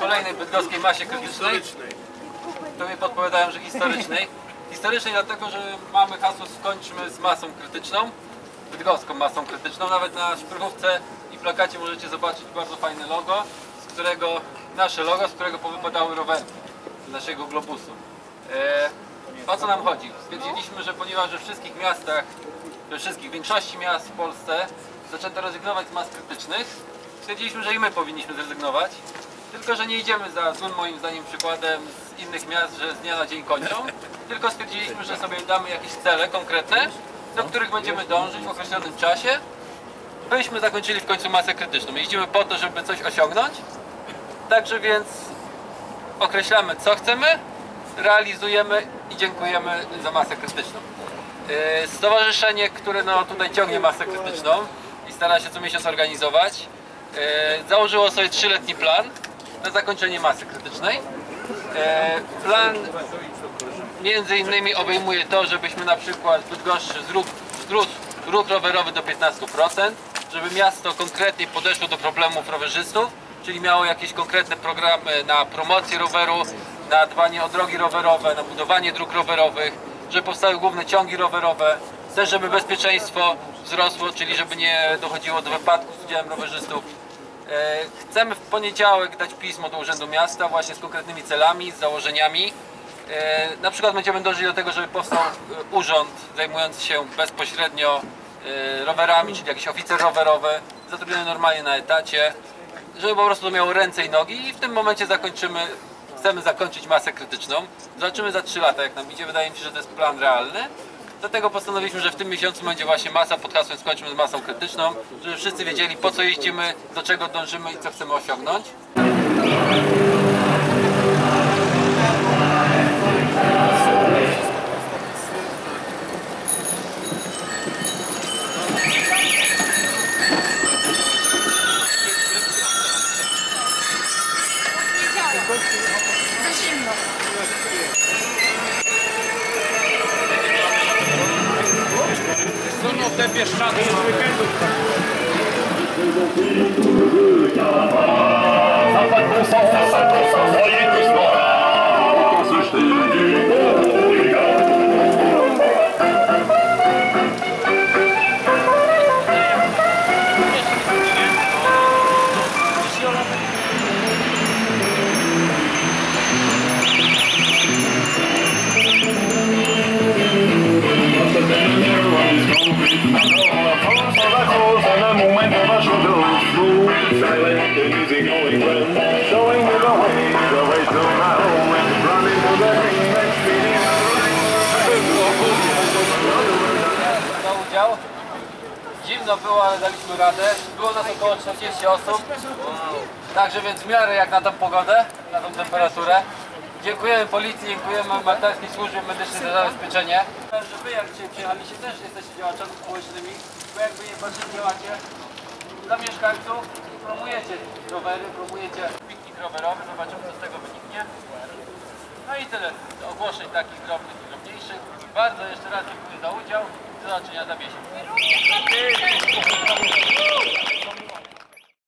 Kolejnej bydgoskiej masie krytycznej. To mi podpowiadają, że historycznej. Historycznej dlatego, że mamy hasło skończmy z masą krytyczną. Bydgoską masą krytyczną. Nawet na szprychówce i plakacie możecie zobaczyć bardzo fajne logo, z którego nasze logo, z którego powypadały rowery naszego globusu. E, o co nam chodzi? Stwierdziliśmy, że ponieważ we wszystkich miastach, we wszystkich, większości miast w Polsce zaczęto rezygnować z mas krytycznych, stwierdziliśmy, że i my powinniśmy zrezygnować. Tylko, że nie idziemy za złym moim zdaniem przykładem z innych miast, że z dnia na dzień kończą, tylko stwierdziliśmy, że sobie damy jakieś cele konkretne, do których będziemy dążyć w określonym czasie, byśmy zakończyli w końcu masę krytyczną. Jeździmy po to, żeby coś osiągnąć, także więc określamy co chcemy, realizujemy i dziękujemy za masę krytyczną. Yy, Stowarzyszenie, które no, tutaj ciągnie masę krytyczną i stara się co miesiąc organizować, założyło sobie trzyletni plan na zakończenie masy krytycznej. Yy, Plan między innymi obejmuje to, żebyśmy na przykład w Bydgoszczy zrósł, ruch rowerowy do 15%, żeby miasto konkretnie podeszło do problemów rowerzystów, czyli miało jakieś konkretne programy na promocję roweru, na dbanie o drogi rowerowe, na budowanie dróg rowerowych, żeby powstały główne ciągi rowerowe, też żeby bezpieczeństwo wzrosło, czyli żeby nie dochodziło do wypadków z udziałem rowerzystów. E, Chcemy w poniedziałek dać pismo do Urzędu Miasta właśnie z konkretnymi celami, z założeniami. E, Na przykład będziemy dążyć do tego, żeby powstał e, urząd zajmujący się bezpośrednio rowerami, czyli jakiś oficer rowerowy, zatrudniony normalnie na etacie, żeby po prostu to miało ręce i nogi i w tym momencie zakończymy, chcemy zakończyć masę krytyczną. Zobaczymy za 3 lata jak nam idzie, wydaje mi się, że to jest plan realny. Dlatego postanowiliśmy, że w tym miesiącu będzie właśnie masa pod hasłem skończymy z masą krytyczną, żeby wszyscy wiedzieli po co jeździmy, do czego dążymy i co chcemy osiągnąć. kurde Bieszczady z weekendu. Zapad, zapad, zapad, zapad. The music going well, showing you the way, the way to my home, and running to the ring, next meeting. za udział. Zimno było, ale daliśmy radę. Było nas około 40 osób. Także więc w miarę jak na tą pogodę, na tą temperaturę. Dziękujemy policji, dziękujemy Maltańskiej Służbie Medycznej za zabezpieczenie. Że wy jak dzisiaj przyjechaliście też jesteście działaczami społecznymi, bo jakby nie patrzeć działacie dla mieszkańców, promujecie rowery, promujecie piknik rowerowy, zobaczymy co z tego wyniknie. No i tyle ogłoszeń takich drobnych i drobniejszych. Bardzo jeszcze raz dziękuję za udział. Do zobaczenia za miesiąc.